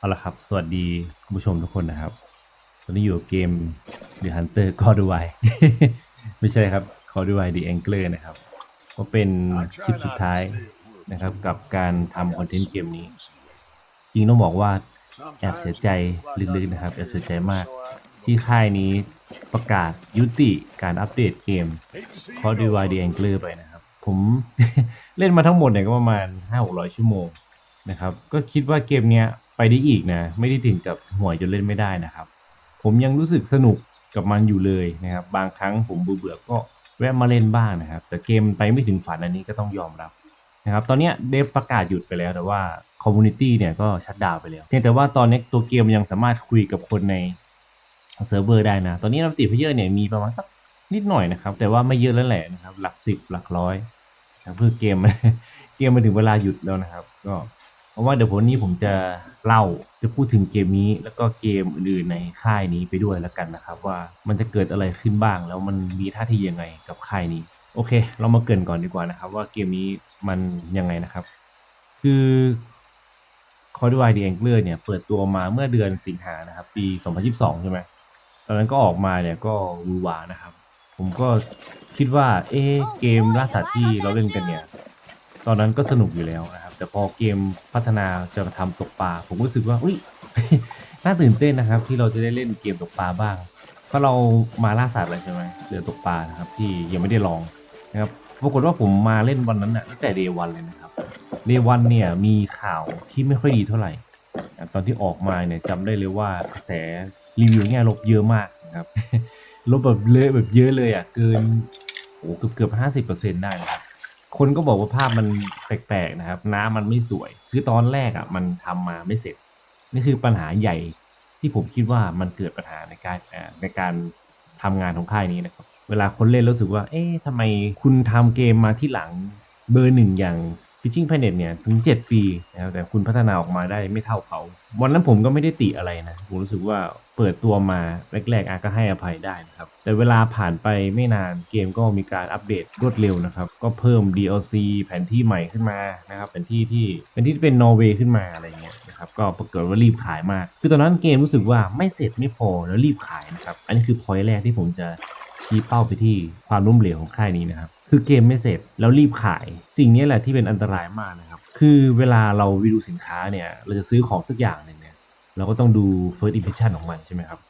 เอาละครับ สวัสดีคุณผู้ชมทุกคนนะครับ ตอนนี้อยู่กับเกม The Hunter God of War ไม่ใช่ครับ God of War The Angler นะครับ ก็เป็นคลิปสุดท้ายนะครับ กับการทำคอนเทนต์เกมนี้ จริงต้องบอกว่าแอบเสียใจลึกๆนะครับแอบเสียใจมาก ที่ค่ายนี้ประกาศยุติการอัปเดตเกม God of War The Angler ไปนะครับ ผมเล่นมาทั้งหมดเนี่ยก็ประมาณ 5-600 ชั่วโมงนะครับ ก็คิดว่าเกมเนี้ย ไปได้อีกนะ ไม่ได้ถึงกับห่วยจนเล่นไม่ได้นะครับ ผมยังรู้สึกสนุกกับมันอยู่เลยนะครับ บางครั้งผมเบื่อก็แวะมาเล่นบ้างนะครับ แต่เกมไปไม่ถึงฝันอันนี้ก็ต้องยอมรับนะครับ ตอนนี้เดฟประกาศหยุดไปแล้วแต่ว่าคอมมูนิตี้เนี่ยก็ชัดดาวไปแล้ว เพียงแต่ว่าตอนนี้ตัวเกมยังสามารถคุยกับคนในเซิร์ฟเวอร์ได้นะ ตอนนี้นักติเพเยอร์เนี่ยมีประมาณสักนิดหน่อยนะครับ แต่ว่าไม่เยอะแล้วแหละนะครับ หลักสิบหลักร้อยนะเพื่อเกมเกมมาถึงเวลาหยุดแล้วนะครับ ก็ เพราะว่าเดี๋ยววันนี้ผมจะเล่าจะพูดถึงเกมนี้แล้วก็เกมอื่นในค่ายนี้ไปด้วยแล้วกันนะครับ ว่ามันจะเกิดอะไรขึ้นบ้าง แล้วมันมีท่าทียังไงกับค่ายนี้ โอเค เรามาเกินก่อนดีกว่านะครับ ว่าเกมนี้มันยังไงนะครับ คือ c o d e w i d e Angler เนี่ยเปิดตัวมาเมื่อเดือนสิงหานะครับ ปี 2022 ใช่ไหมตอนนั้นก็ออกมาเนี่ยก็วือหวานะครับ ผมก็คิดว่า เอ๊เกมล่าสัตว์ที่เราเล่นกันเนี่ย ตอนนั้นก็สนุกอยู่แล้วนะครับ แต่พอเกมพัฒนาจะมาทำตกปลาผมก็รู้สึกว่าอุ้ยน่าตื่นเต้นนะครับ ที่เราจะได้เล่นเกมตกปลาบ้าง เพราะเรามาล่าสัตว์อะไรใช่ไหมเรือตกปลานะครับ ที่ยังไม่ได้ลองนะครับปรากฏว่าผมมาเล่นวันนั้นน่ะตั้งแต่เดวันเลยนะครับเดวันเนี่ยมีข่าวที่ไม่ค่อยดีเท่าไหร่ตอนที่ออกมาเนี่ยจำได้เลยว่ากระแสรีวิวแง่ลบเยอะมากนะครับลบแบบเละแบบเยอะเลยอะเกินโอ้เกือบเกือบห้าสิบเปอร์เซ็นต์ได้นะครับ คนก็บอกว่าภาพมันแปลกๆนะครับ น้ำมันไม่สวย คือตอนแรกอะ มันทำมาไม่เสร็จนี่คือปัญหาใหญ่ที่ผมคิดว่ามันเกิดปัญหาในการในการทำงานของค่ายนี้นะครับ เวลาคนเล่นรู้สึกว่า เอ๊ะทำไมคุณทำเกมมาที่หลังเบอร์หนึ่งอย่าง Pitching Planet เนี่ยถึง 7 ปีนะครับแต่คุณพัฒนาออกมาได้ไม่เท่าเขา วันนั้นผมก็ไม่ได้ติอะไรนะ ผมรู้สึกว่าเปิดตัวมาแรกๆอาก็ให้อภัยได้นะครับ แต่เวลาผ่านไปไม่นานเกมก็มีการอัปเดตรวดเร็วนะครับ ก็เพิ่ม DLC แผนที่ใหม่ขึ้นมานะครับแผนที่ที่เป็นที่ที่เป็นนอร์เวย์ขึ้นมาอะไรเงี้ยนะครับก็ปรากฏว่ารีบขายมาก คือตอนนั้นเกมรู้สึกว่าไม่เสร็จไม่พอแล้วรีบขายนะครับ อันนี้คือพอยต์แรกที่ผมจะชี้เป้าไปที่ความล้มเหลวของค่ายนี้นะครับ คือเกมไม่เสร็จแล้วรีบขาย สิ่งนี้แหละที่เป็นอันตรายมากนะครับ คือเวลาเราวิดูสินค้าเนี่ย เราจะซื้อของสักอย่างหนึ่งเนี่ย เราก็ต้องดู first impression ของมันใช่ไหมครับ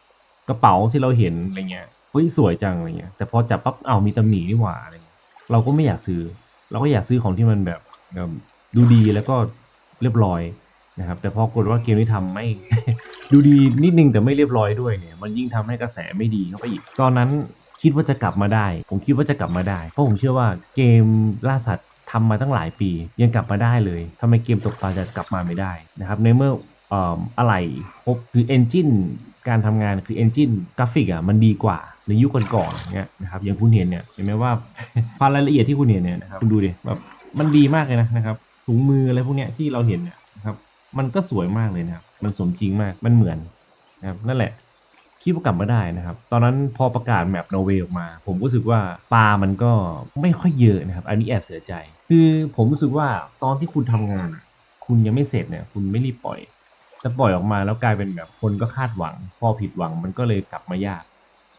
กระเป๋าที่เราเห็นอะไรเงี้ยเฮ้ยสวยจังอะไรเงี้ย แต่พอจับปั๊บเอามีตำหนินี่หว่าอะไรเงี้ยเราก็ไม่อยากซื้อ เราก็อยากซื้อของที่มันแบบดูดีแล้วก็เรียบร้อยนะครับ แต่พอกดว่าเกมนี้ทำไม่ดูดีนิดนึงแต่ไม่เรียบร้อยด้วยเนี่ย มันยิ่งทำให้กระแสไม่ดีเข้าไปอีก ตอนนั้น คิดว่าจะกลับมาได้ ผมคิดว่าจะกลับมาได้ เพราะผมเชื่อว่าเกมล่าสัตว์ทำมาตั้งหลายปี ยังกลับมาได้เลยทำไมเกมตกปลาจะกลับมาไม่ได้นะครับ ในเมื่ออะไรครบคือเอนจินการทำงานคือเอนจินกราฟิกอะมันดีกว่าในยุคก่อนๆเนี่ยนะครับอย่างคุณเห็นเนี่ยเห็นไหมว่าความรายละเอียดที่คุณเห็นเนี่ยนะครับคุณดูดิแบบมันดีมากเลยนะนะครับถุงมืออะไรพวกเนี้ยที่เราเห็นเนี่ยนะครับมันก็สวยมากเลยนะครับมันสมจริงมากมันเหมือนนะครับนั่นแหละ คิดว่ากลับมาได้นะครับ ตอนนั้นพอประกาศแมปโนเวออกมา ผมรู้สึกว่าปลามันก็ไม่ค่อยเยอะนะครับ อันนี้แอบเสียใจ คือผมรู้สึกว่าตอนที่คุณทำงาน คุณยังไม่เสร็จเนี่ย คุณไม่รีบปล่อยแต่ปล่อยออกมาแล้วกลายเป็นแบบคนก็คาดหวัง พอผิดหวังมันก็เลยกลับมายาก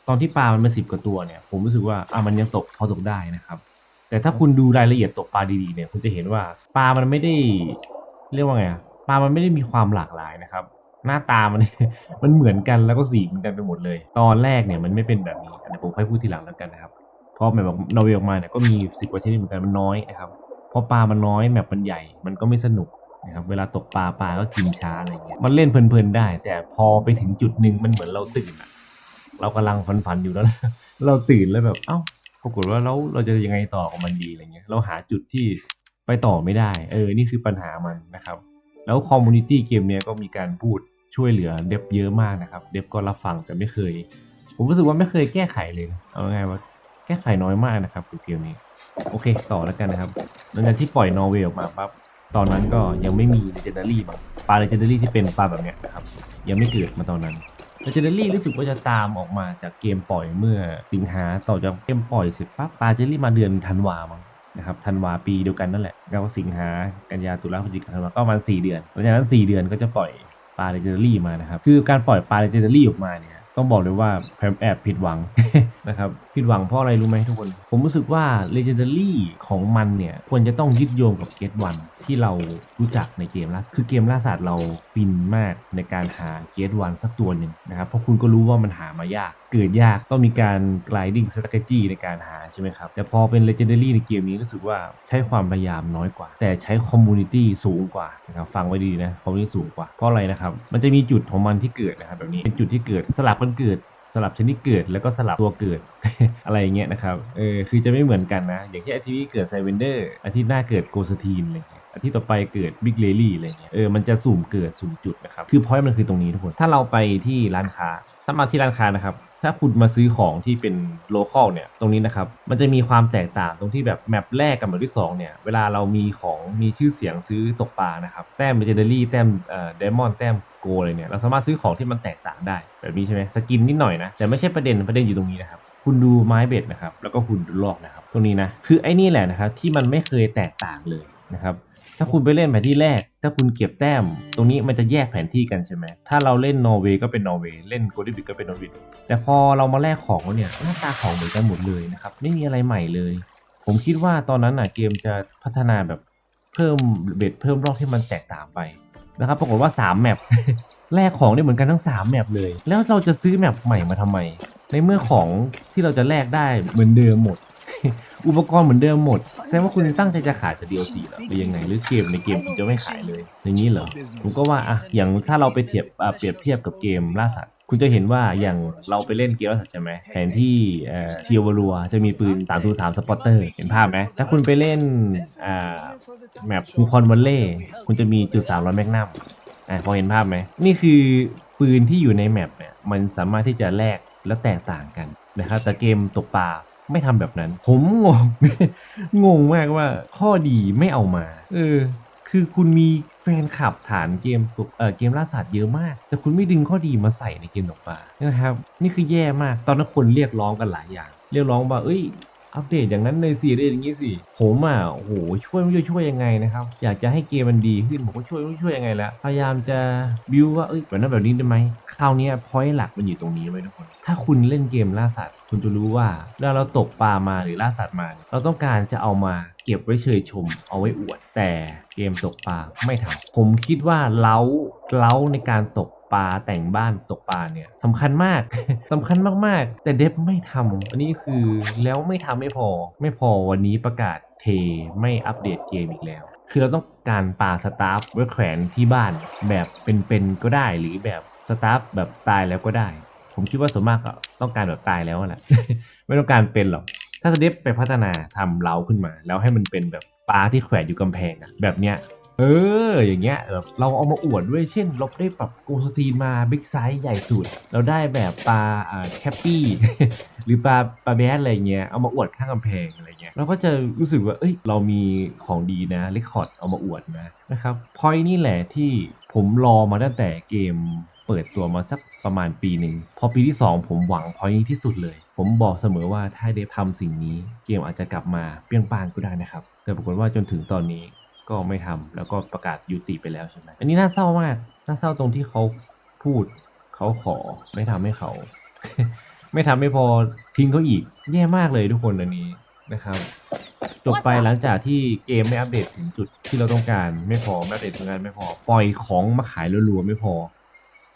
ตอนที่ปลามันมาสิบกว่าตัวเนี่ย ผมรู้สึกว่าอะมันยังตกพอตกได้นะครับ แต่ถ้าคุณดูรายละเอียดตกปลาดีๆเนี่ย คุณจะเห็นว่าปลามันไม่ได้ เรียกว่าไงอะปลามันไม่ได้มีความหลากหลายนะครับ หน้าตามัน มันเหมือนกันแล้วก็สีเหมือนกันไปหมดเลย ตอนแรกเนี่ยมันไม่เป็นแบบนี้อันนี้ผมค่อยพูดทีหลังแล้วกันนะครับเพอแมปนอเวย์ออกมาเนี่ยก็มีสิบกว่าชนิดเหมือนกันมันน้อยนะครับพอปลามันน้อยแมปมันใหญ่ มันก็ไม่สนุกนะครับเวลาตกปลาปลาก็กินช้าอะไรเงี้ยมันเล่นเพลินๆได้ แต่พอไปถึงจุดหนึ่งมันเหมือนเราตื่นอะเรากำลังฝันๆอยู่แล้ว เราตื่นแล้วแบบเอ้าปรากฏว่าแล้วเราจะยังไงต่อกับมันดีอะไรเงี้ย เราหาจุดที่ไปต่อไม่ได้ เออ นี่คือปัญหามันนะครับ แล้วคอมมูนิตี้เกมเนี้ยก็มีการพูด ช่วยเหลือเดฟเยอะมากนะครับ เดฟก็รับฟังแต่ไม่เคย ผมรู้สึกว่าไม่เคยแก้ไขเลยนะเอาง่ายว่าแก้ไขน้อยมากนะครับเกมนี้ โอเค ต่อแล้วกันนะครับหลังจากที่ปล่อยนอร์เวย์ออกมาปั๊บตอนนั้นก็ยังไม่มี Legendary มั้งปลา Legendary ที่เป็นปลาแบบเนี้ยนะครับ ยังไม่เกิดมาตอนนั้น Legendary รู้สึกว่าจะตามออกมาจากเกมปล่อยเมื่อสิงหาต่อจากเกมปล่อยเสร็จปั๊บปลาเจลลี่มาเดือนธันวามั้งนะครับธันวาปีเดียวกันนั่นแหละแล้วก็สิงหากันยาตุลาพฤศจิกาธันวาก็ประมาณสี่เดือนหลังจากนั้นสี่เดือนก็จะปล่อย ลาเลเจนดารี่มานะครับ คือการปล่อยปลาเลเจนดารี่ออกมาเนี่ย ต้องบอกเลยว่าแพมแอบผิดหวัง นะครับผิดหวังเพราะอะไรรู้ไหมทุกคน ผมรู้สึกว่า Legendary ของมันเนี่ย ควรจะต้องยึดโยงกับ Get One ที่เรารู้จักในเกมล่าคือเกมล่าสัตว์เราฟินมากในการหา Get One สักตัวหนึ่งนะครับ เพราะคุณก็รู้ว่ามันหามายาก เกิดยากต้องมีการ grinding strategy ในการหาใช่ไหมครับ แต่พอเป็น Legendary ในเกมนี้รู้สึกว่าใช้ความพยายามน้อยกว่า แต่ใช้ Community สูงกว่านะครับฟังไว้ดีนะ Community สูงกว่าเพราะอะไรนะครับมันจะมีจุดของมันที่เกิดนะครับแบบนี้เป็นจุดที่เกิดสลับกันเกิด สลับชนิดเกิดแล้วก็สลับตัวเกิด อะไรอย่างเงี้ยนะครับ เออคือจะไม่เหมือนกันนะ อย่างเช่นอาทิตย์นี้เกิดไซเวนเดอร์อาทิตย์หน้าเกิดโกสตีนอะไรเงี้ยอาทิตย์ต่อไปเกิดบิ๊กเลลี่อะไรเงี้ยเออมันจะสุ่มเกิดสุ่มจุดนะครับ คือพอยต์มันคือตรงนี้ทุกคน ถ้าเราไปที่ร้านค้า ถ้ามาที่ร้านค้านะครับ ถ้าคุณมาซื้อของที่เป็นโลเคอลเนี่ยตรงนี้นะครับมันจะมีความแตกต่างตรงที่แบบแมปแรกกับแมปที่สองเนี่ยเวลาเรามีของมีชื่อเสียงซื้อตกปลานะครับแต้มเ e เ e อรี่แต้มเอ่อเดมอนแต้มโกอะไรเนี่ยเราสามารถซื้อของที่มันแตกต่างได้แบบนี้ใช่ไหมสกินนิดหน่อยนะแต่ไม่ใช่ประเด็นประเด็นอยู่ตรงนี้นะครับคุณดูไม้เบ็ดนะครับแล้วก็คุณดูลอกนะครับตรงนี้นะคือไอ้นี่แหละนะครับที่มันไม่เคยแตกต่างเลยนะครับ ถ้าคุณไปเล่นแผนที่แรก ถ้าคุณเก็บแต้ม ตรงนี้มันจะแยกแผนที่กันใช่ไหม ถ้าเราเล่นนอร์เวย์ก็เป็นนอร์เวย์ เล่นโกลดิบิกก็เป็นนอร์เวย์แต่พอเรามาแลกของเนี่ยหน้าตาของเหมือนกันหมดเลยนะครับ ไม่มีอะไรใหม่เลย ผมคิดว่าตอนนั้นน่ะเกมจะพัฒนาแบบเพิ่มเบ็ดเพิ่มรอบที่มันแตกต่างไปนะครับ ปรากฏว่า 3 แมปแลกของได้เหมือนกันทั้ง 3 แมปเลย แล้วเราจะซื้อแมปใหม่มาทำไม ในเมื่อของที่เราจะแลกได้เหมือนเดิมหมด อุปกรณ์เหมือนเดิมหมด แสดงว่าคุณตั้งใจจะขายแต่ DLC เหรอหรือยังไง หรือเกมในเกมคุณจะไม่ขายเลย อย่างนี้เหรอ ผมก็ว่าอะอย่างถ้าเราไปเทียบอะเปรียบเทียบกับเกมล่าสัตว์ คุณจะเห็นว่าอย่างเราไปเล่นเกมล่าสัตว์ใช่ไหมแผนที่เอ่อเชียวรัวจะมีปืน3ามทูสามสปอตเตอร์ เห็นภาพไหมถ้าคุณไปเล่นอ่าแมปฮูคอนวันเล่คุณจะมีจุดสามร้อยแมกนัมอะพอเห็นภาพไหมนี่คือปืนที่อยู่ในแมปเนี่ยมันสามารถที่จะแลกและแตกต่างกันนะครับแต่เกมตกปลา ไม่ทำแบบนั้น ผมงง งงมากว่าข้อดีไม่เอามา เออ คือคุณมีแฟนคลับฐานเกมตกเออเกมล่าสัตว์เยอะมาก แต่คุณไม่ดึงข้อดีมาใส่ในเกมตกปลานะครับ นี่คือแย่มาก ตอนนั้นคนเรียกร้องกันหลายอย่าง เรียกร้องว่า เอ้ย อัปเดตอย่างนั้นเลยสิอัปเดตอย่างนี้สิ ผมอะโอ้โหช่วยไม่รู้ช่วยยังไงนะครับ อยากจะให้เกมมันดีขึ้นผมก็ช่วยไม่รู้ช่วยยังไงแล้วพยายามจะบิวว่าเอ้ยแบบนั้นแบบนี้ได้ไหมคราวนี้พอยต์หลักมันอยู่ตรงนี้ไว้ทุกคน ถ้าคุณเล่นเกมล่าสัตว์ คุณจะรู้ว่าเวลาเราตกปลามาหรือล่าสัตว์มา เราต้องการจะเอามาเก็บไว้เชยชม เอาไว้อวด แต่เกมตกปลาไม่ทำผมคิดว่าเล้าเล้าในการตก ปลาแต่งบ้านตกปลาเนี่ยสำคัญมาก สำคัญมากๆ แต่เดฟไม่ทำอันนี้คือแล้วไม่ทำไม่พอ ไม่พอวันนี้ประกาศเทไม่อัปเดตเกมอีกแล้ว คือเราต้องการปลาสตาฟไว้แขวนที่บ้านแบบเป็นๆก็ได้หรือแบบสตาฟแบบตายแล้วก็ได้ ผมคิดว่าส่วนมากก็ต้องการแบบตายแล้วแหละไม่ต้องการเป็นหรอกถ้าสเดฟไปพัฒนาทำเล้าขึ้นมา แล้วให้มันเป็นแบบปลาที่แขวนอยู่กำแพงอะแบบเนี้ย เออ อย่างเงี้ยแบบเราเอามาอวดด้วยเช่น เราได้ปรับโกสตีนมาบิ๊กไซส์ใหญ่สุด เราได้แบบปลาแคปปี้ หรือปลาปลาแบสอะไรเงี้ยเอามาอวดข้างกำแพงอะไรเงี้ยเราก็จะรู้สึกว่า เอ้ย เรามีของดีนะเรคคอร์ดเอามาอวดนะนะครับพอยนี่แหละที่ผมรอมาตั้งแต่เกมเปิดตัวมาสักประมาณปีหนึ่ง พอปีที่ 2 ผมหวังพอยนี้ที่สุดเลย ผมบอกเสมอว่าถ้าเดฟทำสิ่งนี้ เกมอาจจะกลับมาเปรี้ยงปางก็ได้นะครับ แต่ปรากฏว่าจนถึงตอนนี้ ก็ไม่ทำแล้วก็ประกาศยุติไปแล้วใช่ไหมอันนี้น่าเศร้ามากน่าเศร้าตรงที่เขาพูดเขาขอไม่ทำให้เขา ไม่ทำไม่พอทิ้งเขาอีกแย่มากเลยทุกคนอันนี้นะครับจบไปหลังจากที่เกมไม่อัปเดตถึงจุดที่เราต้องการไม่พอไม่อัปเดตถึงงานไม่พอ ปล่อยของมาขายรัวๆไม่พอ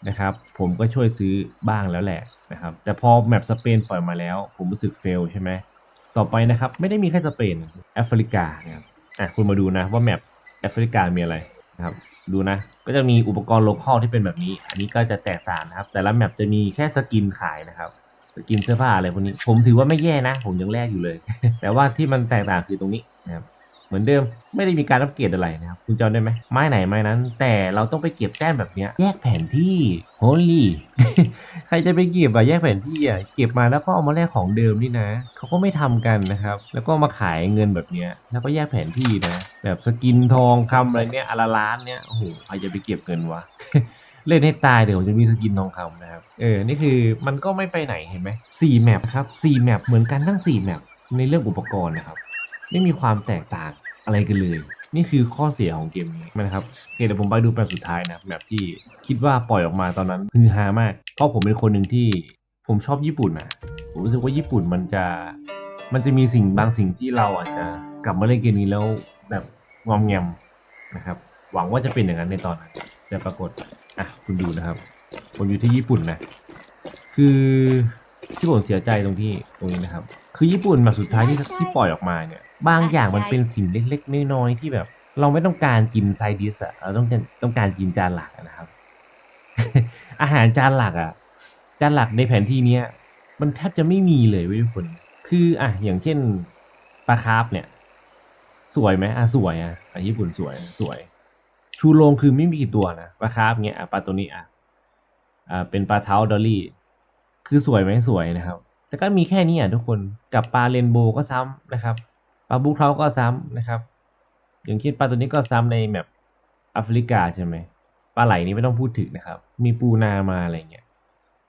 นะครับ ผมก็ช่วยซื้อบ้างแล้วแหละนะครับ แต่พอแมปสเปนปล่อยมาแล้ว ผมรู้สึกเฟลใช่ไหมต่อไปนะครับ ไม่ได้มีแค่สเปนแอฟริกานะครับ อะคุณมาดูนะว่าแมปแอฟริกามีอะไรนะครับ ดูนะ ก็จะมีอุปกรณ์โลคอลที่เป็นแบบนี้ อันนี้ก็จะแตกต่างนะครับ แต่ละแมปจะมีแค่สกินขายนะครับสกินเสื้อผ้าอะไรพวกนี้ ผมถือว่าไม่แย่นะ ผมยังแลกอยู่เลย แต่ว่าที่มันแตกต่างคือตรงนี้นะครับ มือนเดิมไม่ได้มีการอัปเกรดอะไรนะครับคุณจำได้ไหมไม้ไหนไม้นั้น แต่เราต้องไปเก็บแต้มแบบเนี้ยแยกแผนที่โฮลี่ใครจะไปเก็บอะแยกแผนที่อะเก็บมาแล้วก็เอามาแลกของเดิมนี่นะเขาก็ไม่ทำกันนะครับ แล้วก็มาขายเงินแบบเนี้ยแล้วก็แยกแผนที่นะ แบบสกินทองคำอะไรเนี้ยอนละล้านเนี้ยโอ้โหใครจะไปเก็บเงินวะเล่นให้ตายเดี๋ยวจะมีสกินทองคำนะครับ เออ นี่คือมันก็ไม่ไปไหนเห็นไหมสี่แมปครับสี่แมปเหมือนกันทั้งสี่แมปในเรื่องอุปกรณ์นะครับ ไม่มีความแตกต่าง อะไรกันเลย นี่คือข้อเสียของเกมนี้นะครับโอเคเดี๋ยวผมไปดูแบบสุดท้ายนะแบบที่คิดว่าปล่อยออกมาตอนนั้นคือฮามาก เพราะผมเป็นคนหนึ่งที่ผมชอบญี่ปุ่นนะผมรู้สึกว่าญี่ปุ่นมันจะมันจะมีสิ่งบางสิ่งที่เราอาจจะกลับมาเล่นเกมนี้แล้วแบบงอมแงมนะครับ หวังว่าจะเป็นอย่างนั้นในตอนนั้นแต่ปรากฏอะคุณดูนะครับ ผมอยู่ที่ญี่ปุ่นนะ คือที่ผมเสียใจตรงที่ตรงนี้นะครับ คือญี่ปุ่นแบบสุดท้ายที่ที่ปล่อยออกมาเนี่ย บางอย่างมันเป็นสิ่งเล็กๆน้อยๆที่แบบ เราไม่ต้องการกินไซดิสอะเราต้องการต้องการกินจานหลักอะนะครับ อาหารจานหลักอะจานหลักในแผนที่เนี้ย มันแทบจะไม่มีเลยเว้ยทุกคน คืออะอย่างเช่นปลาคาร์ฟเนี่ย สวยไหมอะสวยอะอะญี่ปุ่นสวยสวย ชูโรงคือไม่มีกี่ตัวนะปลาคาร์ฟเงี้ยอะปลาตัวนี้อะอ่าเป็นปลาเท้าดอลลี่ คือสวยไหมสวยนะครับ แต่ก็มีแค่นี้อะทุกคนกับปลาเรนโบว์ก็ซ้ำนะครับ ปลาบูเคราก็ซ้ำนะครับ อย่างเช่นปลาตัวนี้ก็ซ้ำในแบบแอฟริกาใช่ไหมปลาไหลนี้ไม่ต้องพูดถึงนะครับ มีปูนามาอะไรเงี้ย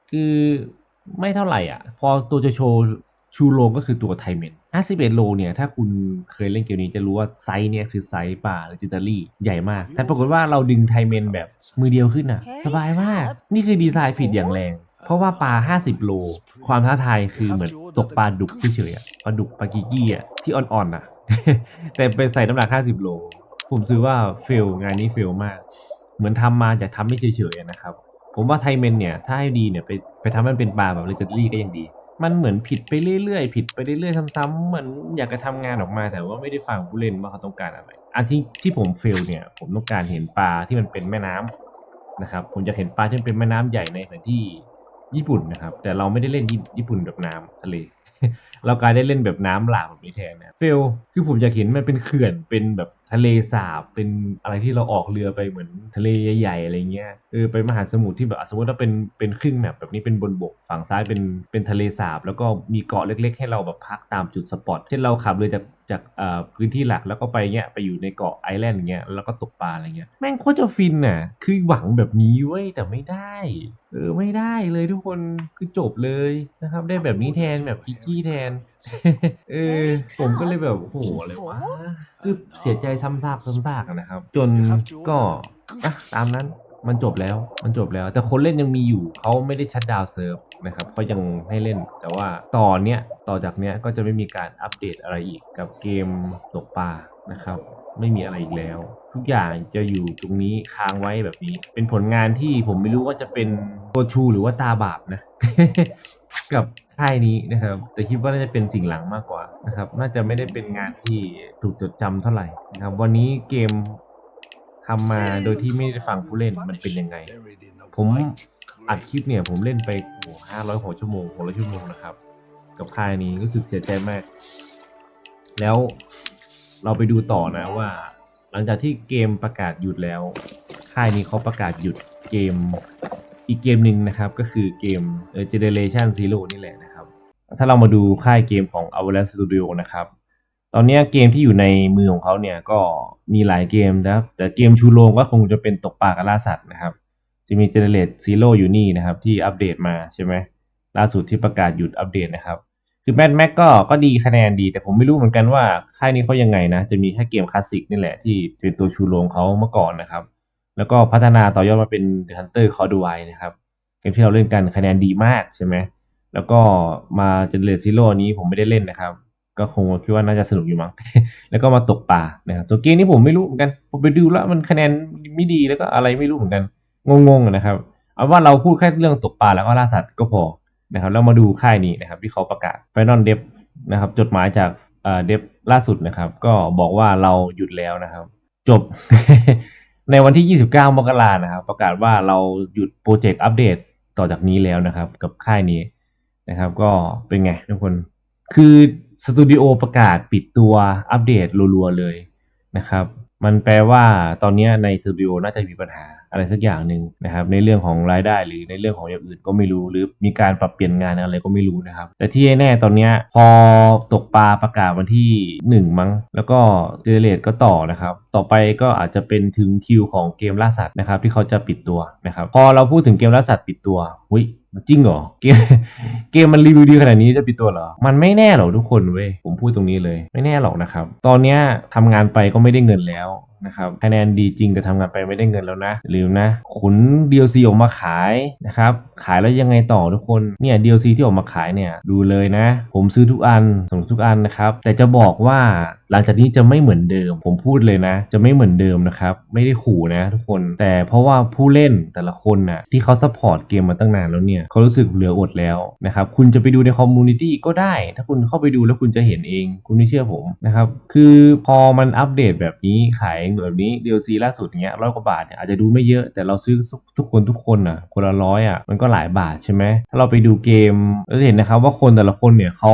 คือไม่เท่าไหร่อะ พอตัวจะโชว์ชูโรงก็คือตัวไทเมน51โลเนี่ย ถ้าคุณเคยเล่นเกมนี้จะรู้ว่าไซส์เนี่ยคือไซส์ปลาเลจิตารี่ใหญ่มาก แต่ปรากฏว่าเราดึงไทเมนแบบมือเดียวขึ้นอะ สบายมาก นี่คือดีไซน์ผิดอย่างแรง เพราะว่าปลา50โล ความท้าทายคือเหมือนตกปลาดุกเฉยๆอะปลาดุกปลากิกี้อะที่อ่อนๆอะแต่ไปใส่น้ำหนัก50โล ผมซื้อว่าเฟลงานนี้เฟลมาก เหมือนทำมาจากทำไม่เฉยๆนะครับ ผมว่าไทเมนเนี่ย ถ้าให้ดีเนี่ยไปไปทำให้มันเป็นปลาแบบเลเจนดรี่ก็ยังดี มันเหมือนผิดไปเรื่อยๆผิดไปเรื่อยๆซ้ำๆเหมือนอยากจะทำงานออกมาแต่ว่าไม่ได้ฟังผู้เล่นว่าเขาต้องการอะไรอันที่ที่ผมเฟลเนี่ย ผมต้องการเห็นปลาที่มันเป็นแม่น้ำนะครับผมจะเห็นปลาที่มันเป็นแม่น้ำใหญ่ในแผนที่ ญี่ปุ่นนะครับ แต่เราไม่ได้เล่นญี่ญี่ปุ่นแบบน้ำทะเล เรากลายได้เล่นแบบน้ำหลากแบบนี้แทนนะเฟลคือผมอยากเห็นมันเป็นเขื่อนเป็นแบบ ทะเลสาบเป็นอะไรที่เราออกเรือไปเหมือนทะเลใหญ่ๆอะไรเงี้ยเออไปมหาสมุทรที่แบบสมมติว่าเป็นเป็นครึ่งแมปแบบนี้เป็นบนบกฝั่งซ้ายเป็นเป็นทะเลสาบ แล้วก็มีเกาะเล็ก ๆ ให้เราแบบพักตามจุดสปอตเช่นเราขับเรือจากจากเอ่อพื้นที่หลักแล้วก็ไปเงี้ยไปอยู่ในเกาะไอแลนด์เงี้ยแล้วก็ตกปลาอะไรเงี้ยแม่งโคตรจะฟินน่ะ คือหวังแบบนี้เว้ยแต่ไม่ได้ เออไม่ได้เลยทุกคนคือจบเลยนะครับ ได้แบบนี้แทนแบบกิกกี้แทนเออผมก็เลยแบบโอ้โหอะไรวะคือเสียใจซ้ำซากซ้ำซากอะนะครับ จนก็อะตามนั้นมันจบแล้วมันจบแล้ว แต่คนเล่นยังมีอยู่เขาไม่ได้ชัดดาวเซิร์ฟนะครับเขายังให้เล่นแต่ว่าต่อเนี้ยต่อจากเนี้ยก็จะไม่มีการอัปเดตอะไรอีกกับเกมตกปลานะครับไม่มีอะไรอีกแล้ว ทุกอย่างจะอยู่ตรงนี้ค้างไว้แบบนี้ เป็นผลงานที่ผมไม่รู้ว่าจะเป็นโกชูหรือว่าตาบาปนะ กับค่ายนี้นะครับ แต่คิดว่าน่าจะเป็นสิ่งหลังมากกว่านะครับ น่าจะไม่ได้เป็นงานที่ถูกจดจำเท่าไหร่นะครับ วันนี้เกมทำมาโดยที่ไม่ได้ฟังผู้เล่นมันเป็นยังไง ผมอัดคลิปเนี่ยผมเล่นไปโอ้ห้าร้อยหกชั่วโมงหกร้อยชั่วโมงนะครับ กับค่ายนี้รู้สึกเสียใจมาก แล้วเราไปดูต่อนะว่า หลังจากที่เกมประกาศหยุดแล้ว ค่ายนี้เขาประกาศหยุดเกม อีกเกมหนึ่งนะครับก็คือเกมเอ่อ Generation Zero นี่แหละนะครับ ถ้าเรามาดูค่ายเกมของ Avalanche Studio นะครับ ตอนนี้เกมที่อยู่ในมือของเขาเนี่ยก็มีหลายเกมนะครับ แต่เกมชูโรงก็คงจะเป็นตกปลากับล่าสัตว์นะครับ จะมี Generate Zero อยู่นี่นะครับ ที่อัปเดตมาใช่ไหมล่าสุดที่ประกาศหยุดอัปเดตนะครับ คือแม d แม็กก็ก็ดีคะแนนดี แต่ผมไม่รู้เหมือนกันว่าค่ายนี้เขายังไงนะ จะมีแค่เกมคลาสสิกนี่แหละที่เป็นตัวชูโรงเขาเมื่อก่อนนะครับ แล้วก็พัฒนาต่อยอดมาเป็น The Hunter c o r d u i นะครับ เกมที่เราเล่นกันคะแนนดีมากใช่ไหมแล้วก็มา Generate Zero นี้ผมไม่ได้เล่นนะครับ ก็คงคิดว่าน่าจะสนุกอยู่มั้ง แล้วก็มาตกปลานะครับ ตัวเกมนี้ผมไม่รู้เหมือนกัน ผมไปดูแล้วมันคะแนนไม่ดีแล้วก็อะไรไม่รู้เหมือนกัน งงๆนะครับ เอาว่าเราพูดแค่เรื่องตกปลาแล้วก็ล่าสัตว์ก็พอนะครับ แล้วมาดูค่ายนี้นะครับที่เขาประกาศ Final d e v นะครับ จดหมายจากเอ่อเดฟล่าสุดนะครับ ก็บอกว่าเราหยุดแล้วนะครับ จบ ในวันที่ 29 มกรานะครับ ประกาศว่าเราหยุดโปรเจกต์อัปเดตต่อจากนี้แล้วนะครับ กับค่ายนี้นะครับ ก็เป็นไงทุกคน คือสตูดิโอประกาศปิดตัวอัปเดตรัวๆเลยนะครับ มันแปลว่าตอนนี้ในสตูดิโอน่าจะมีปัญหาอะไรสักอย่างหนึ่งนะครับ ในเรื่องของรายได้หรือในเรื่องของอย่างอื่นก็ไม่รู้ หรือมีการปรับเปลี่ยนงานอะไรก็ไม่รู้นะครับ แต่ที่แน่ๆตอนนี้พอตกปลาประกาศวันที่ 1 มั้ง แล้วก็เจเนเรตก็ต่อนะครับ ต่อไปก็อาจจะเป็นถึงคิวของเกมล่าสัตว์นะครับที่เขาจะปิดตัวนะครับ พอเราพูดถึงเกมล่าสัตว์ปิดตัวหุย จริงเหรอเกมเกมมันรีวิวดีขนาดนี้จะปิดตัวเหรอ มันไม่แน่หรอกทุกคนเว้ยผมพูดตรงนี้เลย ไม่แน่หรอกนะครับ ตอนเนี้ยทำงานไปก็ไม่ได้เงินแล้ว นะครับคะแนนดีจริงแต่ทำงานไปไม่ได้เงินแล้วนะลืมนะขุน DLC ออกมาขายนะครับขายแล้วยังไงต่อทุกคนเนี่ย DLC ที่ออกมาขายเนี่ยดูเลยนะ ผมซื้อทุกอันส่งทุกอันนะครับ แต่จะบอกว่าหลังจากนี้จะไม่เหมือนเดิม ผมพูดเลยนะ จะไม่เหมือนเดิมนะครับ ไม่ได้ขู่นะทุกคน แต่เพราะว่าผู้เล่นแต่ละคนน่ะที่เขาซัพพอร์ตเกมมาตั้งนานแล้วเนี่ยเขารู้สึกเหลืออดแล้วนะครับ คุณจะไปดูในคอมมูนิตี้ก็ได้ ถ้าคุณเข้าไปดูแล้วคุณจะเห็นเอง คุณไม่เชื่อผมนะครับ คือพอมันอัปเดตแบบนี้ขายแบบนี้ DLC ล่าสุดอย่างเงี้ยร้อยกว่าบาทเนี่ยอาจจะดูไม่เยอะแต่เราซื้อทุกคนทุกคนอะคนละร้อยอะมันก็หลายบาทใช่ไหมถ้าเราไปดูเกมเราจะเห็นนะครับว่าคนแต่ละคนเนี่ยเขา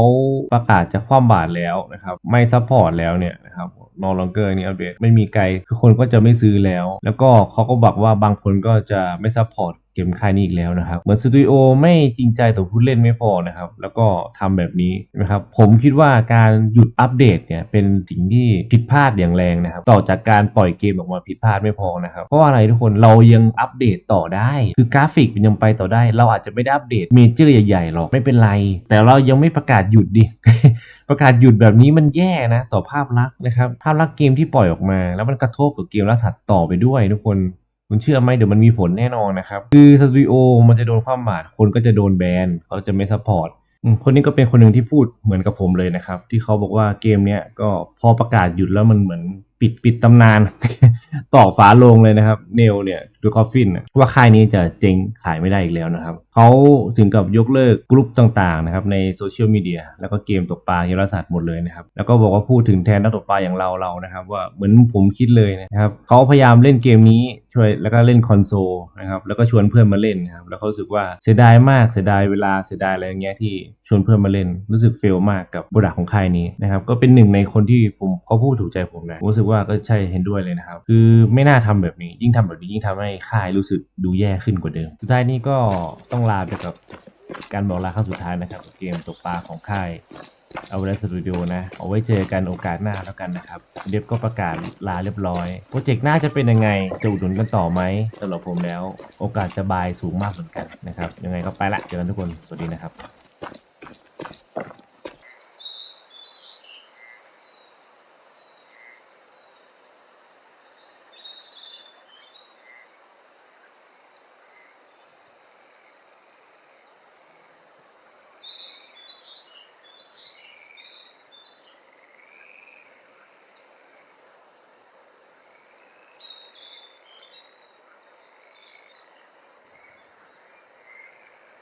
ประกาศจะคว่ำบาทแล้วนะครับไม่ซัพพอร์ตแล้วเนี่ยนะครับนอลองเกอร์นี่อัปเดตไม่มีไกลคือคนก็จะไม่ซื้อแล้ว แล้วก็เขาก็บอกว่าบางคนก็จะไม่ซัพพอร์ต เกมค่ายนี้อีกแล้วนะครับ เหมือนสตูดิโอไม่จริงใจต่อผู้เล่นไม่พอนะครับ แล้วก็ทำแบบนี้นะครับ ผมคิดว่าการหยุดอัปเดตเนี่ยเป็นสิ่งที่ผิดพลาดอย่างแรงนะครับ ต่อจากการปล่อยเกมออกมาผิดพลาดไม่พอนะครับ เพราะอะไรทุกคนเรายังอัปเดตต่อได้ คือกราฟิกมันยังไปต่อได้ เราอาจจะไม่ได้อัปเดตเมเจอร์ใหญ่ๆหรอกไม่เป็นไร แต่เรายังไม่ประกาศหยุดดิประกาศหยุดแบบนี้มันแย่นะ ต่อภาพลักษณ์นะครับ ภาพลักษณ์เกมที่ปล่อยออกมา แล้วมันกระทบกับเกมและสัตว์ต่อไปด้วยทุกคน คุณเชื่อไหมเดี๋ยวมันมีผลแน่นอนนะครับ คือสตูดิโอมันจะโดนความบาดคนก็จะโดนแบนเขาจะไม่ซัพพอร์ตคนนี้ก็เป็นคนหนึ่งที่พูดเหมือนกับผมเลยนะครับ ที่เขาบอกว่าเกมเนี้ยก็พอประกาศหยุดแล้วมันเหมือน ปิดปิดตำนาน ต่อฝาโลงเลยนะครับ เนลเนี่ยดูคอฟฟินว่าค่ายนี้จะเจ๊งขายไม่ได้อีกแล้วนะครับเขาถึงกับยกเลิกกลุ่มต่างๆนะครับในโซเชียลมีเดียแล้วก็เกมตกปลาเฮรศาสตร์หมดเลยนะครับ แล้วก็บอกว่าพูดถึงแทนนักตกปลาอย่างเราเรานะครับ ว่าเหมือนผมคิดเลยนะครับเขาพยายามเล่นเกมนี้ช่วยแล้วก็เล่นคอนโซลนะครับแล้วก็ชวนเพื่อนมาเล่นนะครับแล้วเขาสึกว่าเสียดายมากเสียดายเวลาเสียดายอะไรอย่างเงี้ยที่ชวนเพื่อนมาเล่นรู้สึกเฟลมากกับโปรดักของค่ายนี้นะครับก็เป็นหนึ่งในคนที่ผมเขาพูดถูกใจผมนะผมรู้สึกว่า่าก็ใช่เห็นด้วยเลยนะครับ คือไม่น่าทำแบบนี้ ยิ่งทำแบบนี้ยิ่งทำให้ค่ายรู้สึกดูแย่ขึ้นกว่าเดิม สุดท้ายนี้ก็ต้องลาไปกับการบอกลาครั้งสุดท้ายนะครับ เกมตกปลาของค่ายเอาไว้สตูดิโอนะ เอาไว้เจอกันโอกาสหน้าแล้วกันนะครับ เดฟก็ประกาศลาเรียบร้อย โปรเจกต์หน้าจะเป็นยังไง จะอุดหนุนกันต่อไหมสำหรับผมแล้ว โอกาสจะบายสูงมากเหมือนกันนะครับ ยังไงก็ไปละ เจอกันทุกคน สวัสดีนะครับ